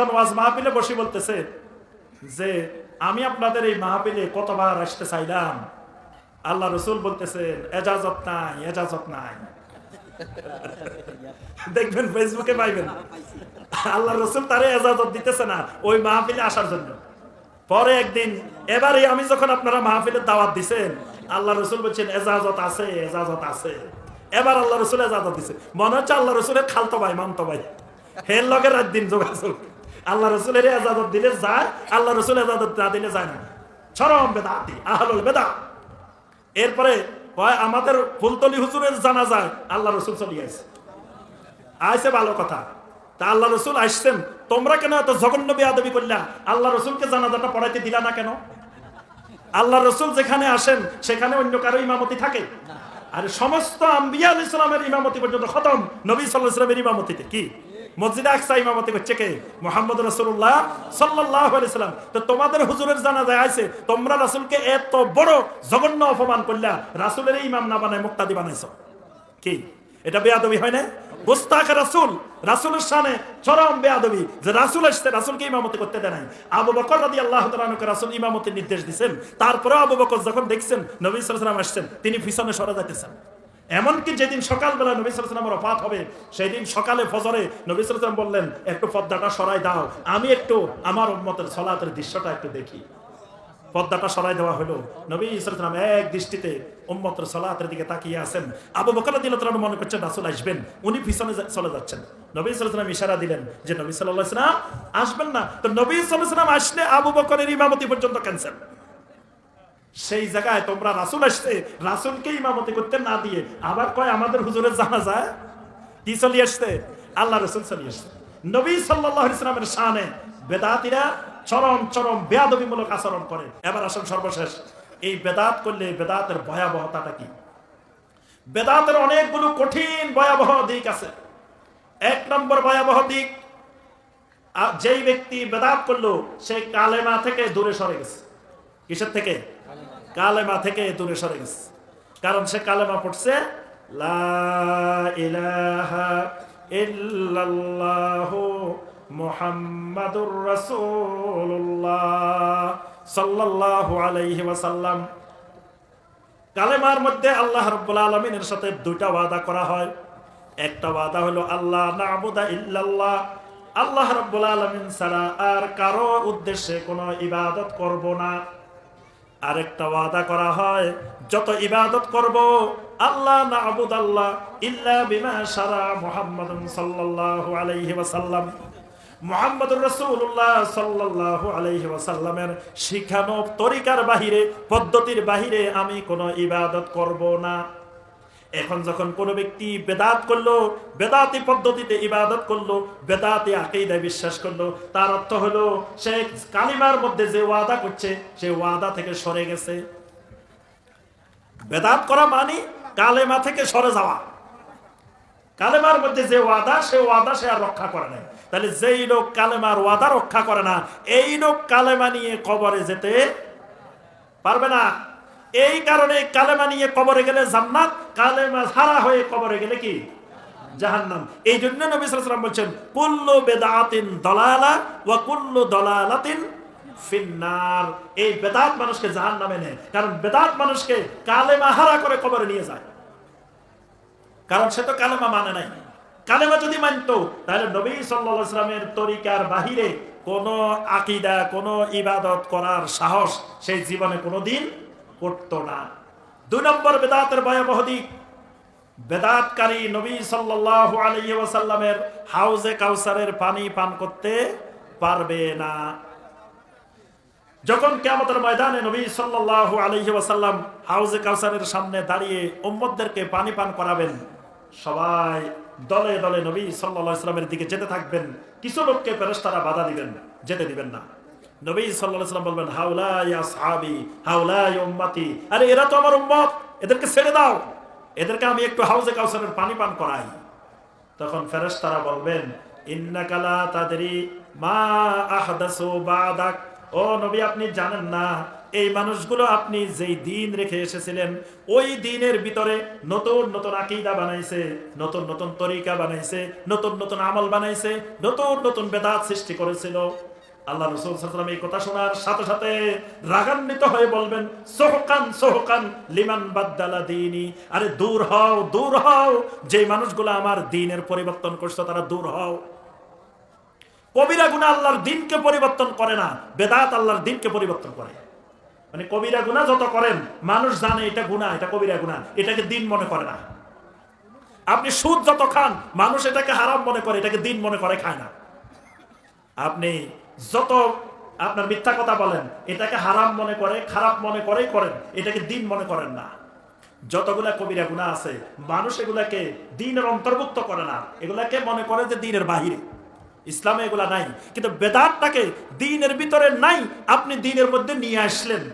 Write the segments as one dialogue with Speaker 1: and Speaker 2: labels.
Speaker 1: একজন ওয়াজ মাহফিলে বসে বলতেছে যে, আমি আপনাদের এই মাহফিলে কতবার আসতে চাইলাম? আল্লাহ রসুল বলতেছেন, এজাজত নাই এজাজত নাই। দেখবেন ফেসবুকে পাইবেন। আল্লাহ রসুল তারে এজাজত দিতেছে না ওই মাহফিলে আসার জন্য। পরে একদিন, এবারে আমি যখন আপনারা মাহফিলের দাওয়াত দিছেন, আল্লাহ রসুল বলছেন, এজাজত আছে এজাজত আছে। এবার আল্লাহ রসুল এজাজত দিছে। মনে হচ্ছে আল্লাহ রসুলের খালতো ভাই, মানতো ভাই। হের লগে রাত দিন যোগাযোগ। আল্লাহ রসুলের এজাজত দিলে যায়, আল্লাহ রসুল এজাজত না দিলে যায় না। চরম বেদাতি, আহলুল বেদা। এরপরে কয়, আমাদের ফুলতলি হুজুরের জানা যায় আল্লাহ রসুল চলিয়ে আসে আইসে ভালো কথা। তা আল্লাহ রসুল আসছেন, তোমরা কেন এত জঘন্য বেয়াদবি করলা? আল্লাহ রসুলকে জানাজাটা পড়াইতে দিলা না কেন? আল্লাহ রসুল যেখানে আসেন, সেখানে অন্য কারও ইমামতি থাকে? আর সমস্ত আম্বিয়া আল ইসলামের ইমামতি পর্যন্ত খতম নবী সাল্লাহ ইসলামের ইমামতিতে। কি? আকসা করছে কে? মোহাম্মদ আলাইসাল্লাম তো তোমাদের হুজুরের আছে তোমরা রাসুলকে এত বড় জঘন্য অপমান করলা ইমাম না বানায় মুক্তাদি কি? এটা বেয়াদবি হয় না? সামনে চরম বেয়াদবি, যে রাসুল আসছে, রাসুলকে ইমামতি করতে দেয় নাই। আবু বকর আল্লাহ রাসুল ইমামতির নির্দেশ দিচ্ছেন তারপরে আবু বকর যখন দেখছেন, নবী সালাম আসছেন, তিনি পিছনে সরে যাইতেছেন। এমনকি যেদিন সকালবেলা নবী সালামের অফাত হবে সেই দিন সকালে ফজরে নবী সালাম বললেন, একটু পদ্মাটা সরাই দাও। আমি একটু আমার উম্মতের সলাতের দৃশ্যটা একটু দেখি। পর্দাটা সরাই দেওয়া হলো। নবী ইসলাম এক দৃষ্টিতে উম্মতের সলাতের দিকে তাকিয়ে আছেন। আবু বকর দিল মনে করছেন, রাসুল আসবেন। উনি পিছনে চলে যাচ্ছেন। নবী সাল্লাম ইশারা দিলেন যে, নবী সাল্লাহ আসবেন না। তো নবী সাল্লাম আসলে আবু বকরের ইমামতি পর্যন্ত ক্যান্সেল সেই জায়গায় তোমরা রাসুল আসছে রাসুলকে ইমামতি করতে না দিয়ে আবার কয় আমাদের হুজুরের জানা যায় কি চলিয়ে আসছে? আল্লাহ রসুল চলিয়ে আসছে। নবী সাল্লাহ ইসলামের শানে বেদাতিরা চরম চরম বেয়াদবিমূলক আচরণ করে। এবার আসুন সর্বশেষ, এই বেদাত করলে বেদাতের ভয়াবহতাটা কি? বেদাতের অনেকগুলো কঠিন ভয়াবহ দিক আছে। এক নম্বর ভয়াবহ দিক যেই ব্যক্তি বেদাত করল, সে কালেমা থেকে দূরে সরে গেছে। কিসের থেকে? কালেমা থেকে দূরে সরে গেছে। কারণ সে কালেমা পড়ছে কালেমার মধ্যে আল্লাহ রাব্বুল আলামিনের সাথে দুইটা ওয়াদা করা হয়। একটা ওয়াদা হলো আল্লাহ নাবুদা ইল্লাল্লাহ। আল্লাহ রাব্বুল আলামিন ছাড়া আর কারও উদ্দেশ্যে কোনো ইবাদত করব না। আরেকটা ওয়াদা করা হয়, যত ইবাদত করব আল্লাহ না আবুদ আল্লাহ ইল্লা বিমা সারা মোহাম্মদ সাল্লাল্লাহু আলাইহি ওয়াসাল্লাম। মোহাম্মদুর রসুল্লাহ সাল্লাহ আলাইহি ওয়াসাল্লামের শিখানো তরিকার বাহিরে, পদ্ধতির বাহিরে আমি কোনো ইবাদত করব না। এখন যখন কোনো ব্যক্তি বেদাত করল, বেদাতি পদ্ধতিতে ইবাদত করল, বেদাতি আকেইদায় বিশ্বাস করল, তার অর্থ হলো সে কালিমার মধ্যে যে ওয়াদা করছে, সে ওয়াদা থেকে সরে গেছে। বেদাত করা মানে কালেমা থেকে সরে যাওয়া। কালেমার মধ্যে যে ওয়াদা, সে ওয়াদা সে আর রক্ষা করে না তাহলে যেই লোক কালেমার ওয়াদা রক্ষা করে না, এই লোক কালেমা নিয়ে কবরে যেতে পারবে না। এই কারণে কালেমা নিয়ে কবরে গেলে জান্নাত, কালেমা হারা হয়ে কবরে গেলে কি? জাহান্নাম। এই জন্য নবী সাল্লাল্লাহু বলছেন, কুল্লু বেদাতিন দলালা ওয়া কুল্লু দলালাতিন ফিন্নার। এই বেদাত মানুষকে জাহান্নামে নেয়, কারণ বেদাত মানুষকে কালেমা হারা করে কবরে নিয়ে যায়। কারণ সে তো কালেমা মানে নাই। কালেমা যদি মানতো, তাহলে নবী সাল্লামের তরিকার বাহিরে কোন আকিদা, কোন ইবাদত করার সাহস সেই জীবনে কোনোদিন করতো না। দুই নম্বর বেদাতের ভয়াবহ দিক বেদাতকারী নবী আলাইহি ওয়াসাল্লামের হাউজে কাউসারের পানি পান করতে পারবে না। যখন কিয়ামতের ময়দানে নবী আলাইহি ওয়াসাল্লাম হাউজে কাউসারের সামনে দাঁড়িয়ে উম্মতদেরকে পানি পান করাবেন, সবাই দলে দলে নবী আলাইহি ওয়াসাল্লামের দিকে যেতে থাকবেন। কিছু লোককে ফেরেশতারা বাধা দিবেন, যেতে দিবেন না। নবী ওয়াসাল্লাম বলবেন আরে এরা তো আমার উম্মত, এদেরকে ছেড়ে দাও। এদেরকে আমি একটু হাউজে কাউসারের পানি পান করাই। তখন ফেরেশতারা বলবেন, ইন্নাকা লা মা নবী, আপনি জানেন না, এই মানুষগুলো আপনি যেই দিন রেখে এসেছিলেন, ওই দিনের ভিতরে নতুন নতুন আকিদা বানাইছে, নতুন নতুন তরিকা বানাইছে, নতুন নতুন আমল বানাইছে, নতুন নতুন বেদাত সৃষ্টি করেছিল। আল্লাহ রসুল সাল্লাম এই কথা শোনার সাথে সাথে রাগান্বিত হয়ে বলবেন, সোহকান সোহকান লিমান বাদ্দালা দিনী। আরে দূর হও দূর হও। যে মানুষগুলো আমার দিনের পরিবর্তন করছে, তারা দূর হও। কবিরা গুণা আল্লাহর দিনকে পরিবর্তন করে না, বেদাত আল্লাহর দিনকে পরিবর্তন করে। মানে কবিরা গুণা যত করেন, মানুষ জানে এটা গুণা, এটা কবিরা গুণা, এটাকে দিন মনে করে না। আপনি সুদ যত খান, মানুষ এটাকে হারাম মনে করে, এটাকে দিন মনে করে, খায় না। আপনি যত আপনার মিথ্যা কথা বলেন, এটাকে হারাম মনে করে, খারাপ মনে করেই করেন, এটাকে দিন মনে করেন না। যতগুলা কবিরা গুণা আছে, মানুষ এগুলাকে দিনের অন্তর্ভুক্ত করে না। এগুলাকে মনে করে যে দিনের বাহিরে। ইসলামে এগুলা নাই। কিন্তু বেদাতটাকে দিনের ভিতরে নাই, আপনি দিনের মধ্যে নিয়ে আসলেন।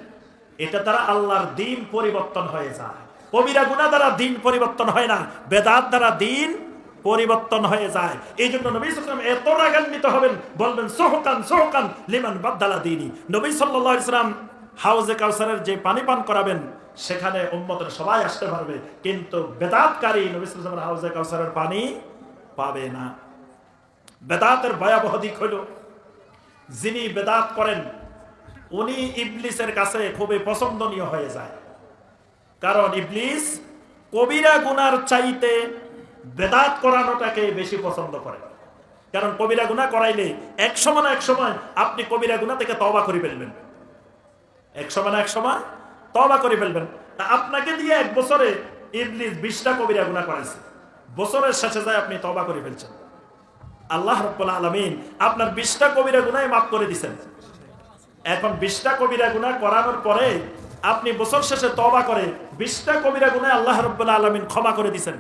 Speaker 1: এটা দ্বারা আল্লাহর দিন পরিবর্তন হয়ে যায়। কবিরা গুণা দ্বারা দিন পরিবর্তন হয় না। বেদাত দ্বারা দিন পরিবর্তন হয়ে যায়। এই জন্য নবী সাল্লাম এত রাগান্বিত হবেন, বলবেন, সোহকান সোহকান লিমান বাদ্দালা দিনী। নবী সাল্লাহ ইসলাম হাউজে কাউসারের যে পানি পান করাবেন, সেখানে উম্মতের সবাই আসতে পারবে। কিন্তু বেদাতকারী নবী সাল্লামের হাউজে কাউসারের পানি পাবে না। বেদাতের ভয়াবহ দিক হইল, যিনি বেদাত করেন, উনি ইবলিসের কাছে খুবই পছন্দনীয় হয়ে যায়। কারণ ইবলিস কবিরা গুনার চাইতে বেদাত করানোটাকে বেশি পছন্দ করে। কারণ কবিরা গুণা করাইলে এক সময় না এক সময় আপনি কবিরা গুণা থেকে তবা করে ফেলবেন। এক সময় না এক সময় তবা করে ফেলবেন। তা আপনাকে দিয়ে এক বছরে ইবলিস বিশটা কবিরা গুণা করাইছে। বছরের শেষে যায় আপনি তবা করে ফেলছেন। আল্লাহ রব্বুল আলমিন আপনার বিশটা কবিরা গুনায় মাফ করে দিছেন। এখন বিশটা কবিরা গুণা করানোর পরে আপনি বছর শেষে তবা করে বিশটা কবিরা গুনায় আল্লাহ রব্বুল আলমিন ক্ষমা করে দিছেন।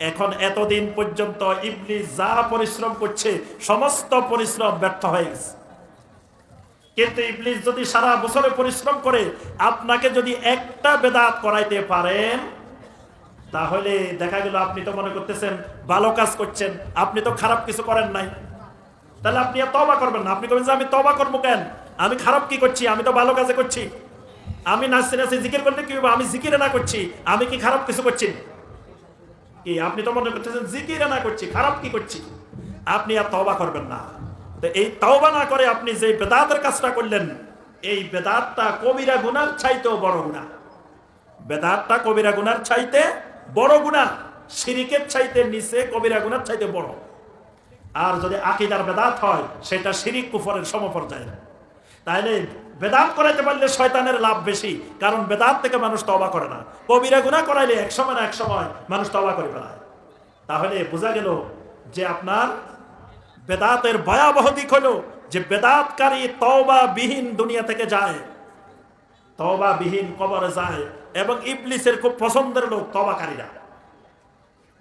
Speaker 1: এখন এতদিন পর্যন্ত ইবলি যা পরিশ্রম করছে, সমস্ত পরিশ্রম ব্যর্থ হয়ে গেছে। কিন্তু ইবলিস যদি সারা বছরে পরিশ্রম করে, আপনাকে যদি একটা বেদাত করাইতে পারেন, তাহলে দেখা গেল আপনি তো মনে করতেছেন, ভালো কাজ করছেন, আপনি তো খারাপ কিছু করেন নাই। তাহলে আপনি তবা করবেন না। আপনি করবেন যে, আমি তবা করব কেন? আমি খারাপ কি করছি? আমি তো ভালো কাজে করছি। আমি নাচতে নাচতে জিকির করলে কি আমি জিকিরে না করছি। আমি কি খারাপ কিছু করছি? কি আপনি তো মনে করতেছেন জিকিরে না করছি, খারাপ কি করছি? আপনি আর তবা করবেন না। তো এই তওবা না করে আপনি যে বেদাতের কাজটা করলেন, এই বেদাতটা কবিরা গুনার চাইতেও বড় গুণা বেদাতটা কবিরা গুনার চাইতে বড় গুণা শিরিকের চাইতে নিচে কবিরা গুনার চাইতে বড়। আর যদি আকিদার বেদাত হয়, সেটা শিরিক কুফরের সমপর্যায়ে তাইলে বেদাত করাইতে পারলে শয়তানের লাভ বেশি, কারণ বেদাত থেকে মানুষ তবা করে না। কবিরা গুণা করাইলে এক সময় না এক সময় মানুষ তবা করে ফেলায়। তাহলে বোঝা গেল যে আপনার বেদাতের ভয়াবহ দিক হলো যে বেদাতকারী তওবা বিহীন দুনিয়া থেকে যায় তওবা বিহীন কবরে যায় এবং ইবলিসের খুব পছন্দের লোক তবাকারীরা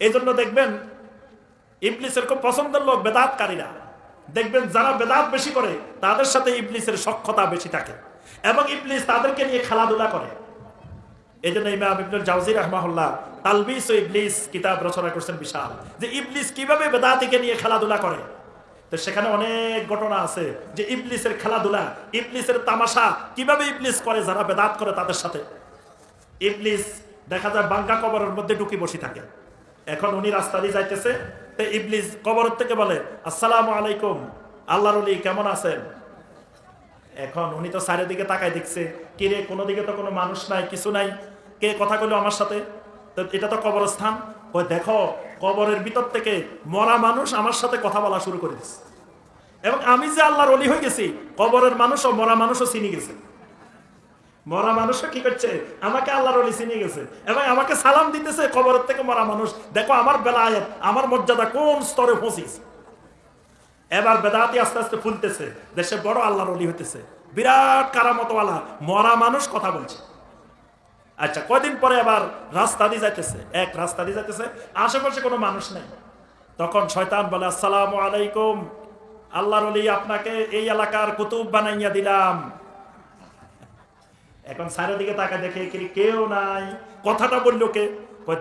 Speaker 1: এই জন্য দেখবেন, ইবলিসের খুব পছন্দের লোক বেদাতকারীরা। দেখবেন যারা বেদাত বেশি করে, তাদের সাথে ইবলিসের সক্ষতা বেশি থাকে এবং ইবলিস তাদেরকে নিয়ে খেলাধুলা করে। এই জন্য ইমাম জাউজি রহমাহুল্লাহ তালবিস ও ইবলিস কিতাব রচনা করছেন বিশাল, যে ইবলিস কীভাবে বেদাতিকে নিয়ে খেলাধুলা করে। তো সেখানে অনেক ঘটনা আছে যে ইবলিসের খেলাধুলা, ইবলিসের তামাশা কীভাবে ইবলিস করে যারা বেদাত করে তাদের সাথে। ইবলিস দেখা যায় বাঙ্কা কবরের মধ্যে ঢুকি বসে থাকে। এখন উনি রাস্তা দিয়ে যাইতেছে তো ইবলিস কবর থেকে বলে, আসসালামু আলাইকুম। আল্লাহর অলি কেমন আছেন? এখন উনি তো চারিদিকে তাকায় দেখছে। কিরে কোনো দিকে তো কোনো মানুষ নাই, কিছু নাই? কে কথা কইলো আমার সাথে? তো এটা তো কবরস্থান। ওই দেখো, কবরের ভিতর থেকে মরা মানুষ আমার সাথে কথা বলা শুরু করে দিচ্ছে এবং আমি যে আল্লাহর অলি হয়ে গেছি, কবরের মানুষ ও মরা মানুষও চিনি গেছে। মরা মানুষও কি করছে? আমাকে আল্লাহর অলি চিনি গেছে এবং আমাকে সালাম দিতেছে কবরের থেকে মরা মানুষ। দেখো আমার বেলায়ত, আমার মর্যাদা কোন স্তরে পৌঁছিস এবার বেদাতি আস্তে আস্তে ফুলতেছে, দেশে বড় আল্লাহর অলি হইতেছে। বিরাট কারামতওয়ালা, মরা মানুষ কথা বলছে। আচ্ছা কয়দিন পরে আবার রাস্তা দিয়ে যাইতেছে? এক রাস্তা দিয়ে যাইতেছে, আশেপাশে কোনো মানুষ নেই। তখন শয়তান বলে, আসসালামু আলাইকুম। আল্লাহর অলি আপনাকে এই এলাকার কুতুব বানাইয়া দিলাম। এখন চারিদিকে তাকে দেখে কেউ নাই। কথাটা বলল কে?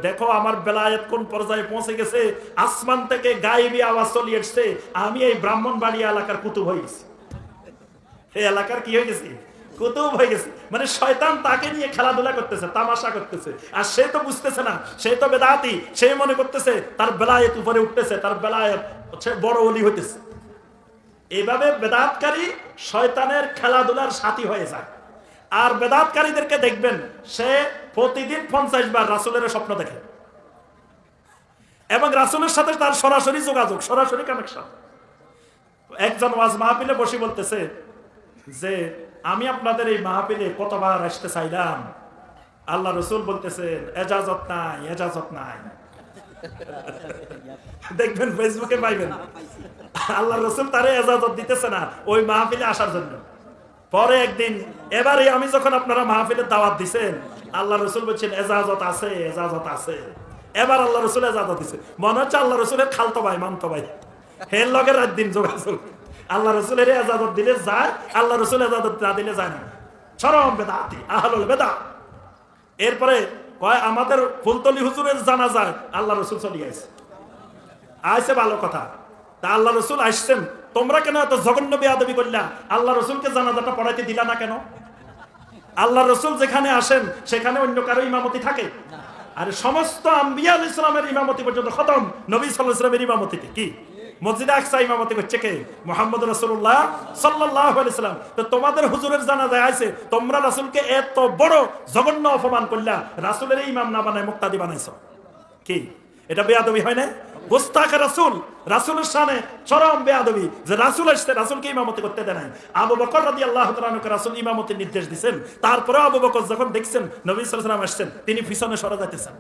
Speaker 1: দেখো আমার বেলায়েত কোন পর্যায়ে পৌঁছে গেছে? আসমান থেকে গায়েবী আওয়াজ চলে এসছে আমি এই ব্রাহ্মণবাড়িয়া এলাকার কুতুব হয়ে গেছি। এই এলাকার কি হয়ে গেছি? কুতুব হয়ে গেছে। মানে শয়তান তাকে নিয়ে খেলাধুলা করতেছে, তামাশা করতেছে। আর সে তো বুঝতেছে না, সে তো বেদাতি, সে মনে করতেছে তার বেলায়েত উপরে উঠতেছে, তার বেলায়েত হচ্ছে বড় অলি হইতেছে। এইভাবে বেদাতকারী শয়তানের খেলাধুলার সাথী হয়ে যায়। আর বেদাতকারীদেরকে দেখবেন, সে প্রতিদিন পঞ্চাশ বার রাসুলের স্বপ্ন দেখে। এবং রাসুলের সাথে তার সরাসরি যোগাযোগ, সরাসরি কানেকশন একজন ওয়াজ মাহফিলে বসে বলতেছে যে, আমি আপনাদের এই মাহফিলে কতবার আসতে চাইলাম? আল্লাহ রসুল বলতেছেন, এজাজত নাই এজাজত নাই। দেখবেন ফেসবুকে পাইবেন। আল্লাহ রসুল তারে এজাজত দিতেছে না, ওই মাহফিলে আসার জন্য। পরে একদিন এবারে আমি যখন আপনারা মাহফিলের দাওয়াত দিছেন, আল্লাহ রসুল বলছেন, এজাজত আছে এজাজত আছে। এবার আল্লাহ রসুল এজাজত দিছে। মনে হচ্ছে আল্লাহ রসুলের খালতো ভাই মানতো ভাই। হের লগে রাত দিন যোগাযোগ। আল্লাহ রসুলের এজাজত দিলে যায়, আল্লাহ রসুল এজাজত না দিলে যায় না। চরম বেদাতি, আহলুল বেদা। এরপরে কয়, আমাদের ফুলতলি হুজুরের জানা যায় আল্লাহ রসুল চলিয়ে আসে আইসে ভালো কথা। তা আল্লাহ রসুল আসছেন। তোমরা কেন এত জঘন্য বেয়াদবি করলা? আল্লাহ রসুলকে জানাজাটা পড়াইতে দিলা না কেন? আল্লাহ রসুল যেখানে আসেন সেখানে অন্য কারও ইমামতি থাকে। আর সমস্ত আম্বিয়া আল ইসলামের ইমামতি পর্যন্ত খতম। নবী সাল্লাহ ইসলামের ইমামতিতে কি? মসজিদে আকসা ইমামতি করছে কে? মোহাম্মদ রসুল্লাহ সাল্লাহ আলাইসালাম তো তোমাদের হুজুরের জানা যায় আছে তোমরা রাসুলকে এত বড় জঘন্য অপমান করলা রাসুলের ইমাম না বানায় মুক্তাদি বানাইছ। কি? এটা বেয়াদবি হয় না গোস্তাকে রাসুল, রাসুলের চরম বেয়াদবি। যে রাসুল আসছে, রাসুলকে ইমামতি করতে দেয় নাই। আবু বকর রাদি আল্লাহ রাসুল ইমামতির নির্দেশ দিচ্ছেন তারপরে আবু বকর যখন দেখছেন, নবী সাল্লাম আসছেন, তিনি পিছনে সরে যাইতেছেন।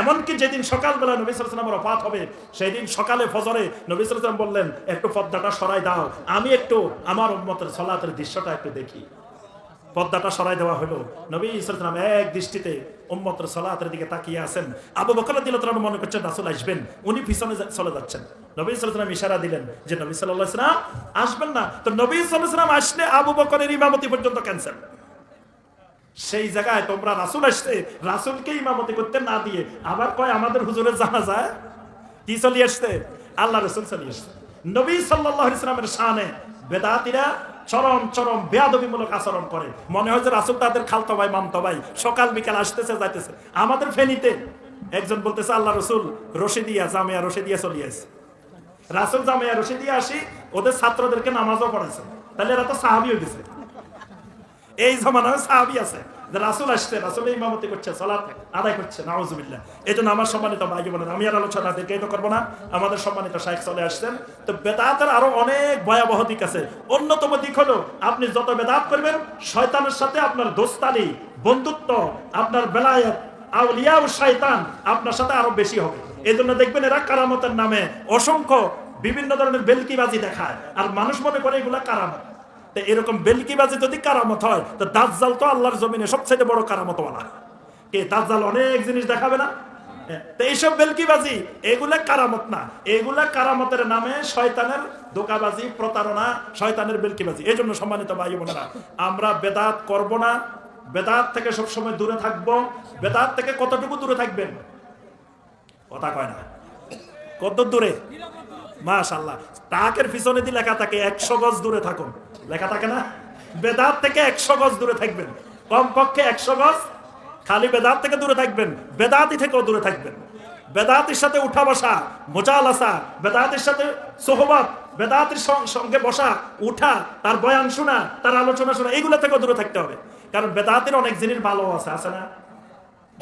Speaker 1: এমনকি যেদিন সকালবেলা নবী সালামের অপাত হবে সেই দিন সকালে ফজরে নবী সালাম বললেন, একটু পদ্মাটা সরাই দাও। আমি একটু আমার উম্মতের সলাতের দৃশ্যটা একটু দেখি। পর্দাটা সরাই দেওয়া হলো। নবী ইসলাম এক দৃষ্টিতে উম্মতের সলাতের দিকে তাকিয়ে আছেন। আবু বকর দিল মনে করছেন, রাসুল আসবেন। উনি পিছনে চলে যাচ্ছেন। নবী সালাম ইশারা দিলেন যে, নবী সাল্লাহ ইসলাম আসবেন না। তো নবী সাল্লাম আসলে আবু বকরের ইমামতি পর্যন্ত ক্যান্সেল সেই জায়গায় তোমরা রাসুল আসছে রাসুলকে ইমামতি করতে না দিয়ে আবার কয়, আমাদের হুজুরের জানা যায় কি চলি আসছে? আল্লাহ রসুল চলি আসছে। নবী সাল্লাহ ইসলামের শানে বেদাতিরা চরম চরম বেয়াদবিমূলক আচরণ করে। মনে হয় যে রাসুল তাদের খালতো ভাই, মামতো ভাই, সকাল বিকাল আসতেছে, যাইতেছে। আমাদের ফেনিতে একজন বলতেছে, আল্লাহ রসুল, রশিদিয়া, জামিয়া রশিদিয়া চলিয়ে আসে রাসুল জামিয়া রশিদিয়া আসি, ওদের ছাত্রদেরকে নামাজও পড়াইছে। তাহলে এরা তো সাহাবি হয়ে গেছে। এই জমানায় সাহাবি আছে। রাসুল আসছে, রাসুল ইমামতি করছে, সালাত আদায় করছে, নাউজুবিল্লাহ। এই জন্য আমার সম্মানিত ভাই বোনেরা আমি আর আলোচনা দীর্ঘায়িত করব না। আমাদের সম্মানিত শাইখ চলে আসছেন। তো বেদাতের আরও অনেক ভয়াবহ দিক আছে। অন্যতম দিক হলো, আপনি যত বেদাত করবেন, শয়তানের সাথে আপনার দোস্তানি, বন্ধুত্ব, আপনার বেলায়ত, আউলিয়া ও শয়তান আপনার সাথে আরও বেশি হবে। এই জন্য দেখবেন এরা কারামতের নামে অসংখ্য বিভিন্ন ধরনের বেলকিবাজি দেখায়। আর মানুষ মনে করে এগুলা কারামত। এরকম বেলকিবাজি যদি কারামত হয় তো দাজ্জাল তো আল্লাহর জমিনে সবচেয়ে বড় কারামতওয়ালা। কে দাজ্জাল অনেক জিনিস দেখাবে না? হ্যাঁ, এইসব বেলকিবাজি এগুলা কারামত না। এগুলা কারামতের নামে শয়তানের দোকাবাজি প্রতারণা শয়তানের বেলকিবাজি এই জন্য সম্মানিত ভাই বোনেরা আমরা বেদাত করব না। বেদাত থেকে সবসময় দূরে থাকব। বেদাত থেকে কতটুকু দূরে থাকবেন? কথা কয় না। কত দূরে মাশাল্লাহ তাকের পিছনে দিয়ে লেখা থাকে, একশো গজ দূরে থাকুন। লেখা থাকে না? বেদাত থেকে একশো গজ দূরে থাকবেন। কমপক্ষে একশো গজ খালি বেদাত থেকে দূরে থাকবেন, বেদাতি থেকেও দূরে থাকবেন। বেদাতির সাথে উঠা বসা মোজাল আসা বেদাতির সাথে সোহবত, বেদাতির সঙ্গে বসা, উঠা, তার বয়ান শোনা, তার আলোচনা শোনা, এগুলো থেকেও দূরে থাকতে হবে। কারণ বেদাতির অনেক জিনিস ভালো আছে আছে না?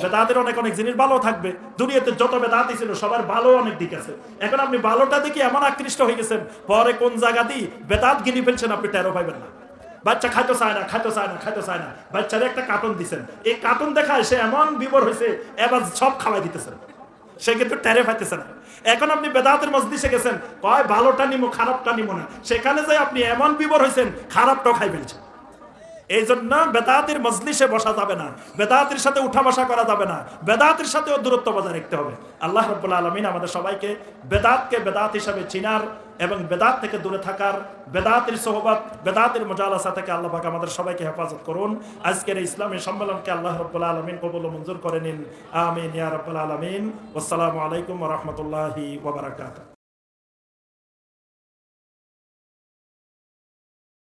Speaker 1: বেদাতের অনেক অনেক জিনিস ভালো থাকবে। দুনিয়াতে যত বেদাতি ছিল, সবার ভালো অনেক দিক আছে। এখন আপনি ভালোটা দেখি এমন আকৃষ্ট হয়ে গেছেন, পরে কোন জায়গা দিয়ে বেদাত গিলি ফেলছেন আপনি টেরো পাইবেন না। বাচ্চা খাইতে চায় না, খাইতে চায় না, খাইতে চায় না। বাচ্চারে একটা কার্টুন দিছেন। এই কার্টুন দেখায় সে এমন বিবর হয়েছে, এবার সব খাওয়াই দিতেছেন। সে কিন্তু টেরে পাইতেছে না। এখন আপনি বেদাতের মসজিদে গেছেন, কয়, ভালোটা নিমো, খারাপটা নিমো না। সেখানে যাই আপনি এমন বিবর হয়েছেন, খারাপটাও খাই ফেলছেন। এই জন্য বেদাতির মজলিসে বসা যাবে না। বেদাতির সাথে উঠা বসা করা যাবে না। বেদাতির সাথেও দূরত্ব বজায় রাখতে হবে। আল্লাহ রব্বুল আলমিন আমাদের সবাইকে বেদাতকে বেদাত হিসাবে চিনার এবং বেদাত থেকে দূরে থাকার, বেদাতির সোহবত, বেদাতির মজালাসা থেকে আল্লাহ আমাদের সবাইকে হেফাজত করুন। আজকের ইসলামী সম্মেলনকে আল্লাহ রব্বুল আলমিন কবুল মঞ্জুর করে নিন। আমিন ইয়া আলমিন। আসসালামু আলাইকুম রহমতুল্লাহি ওবরাকাতুহ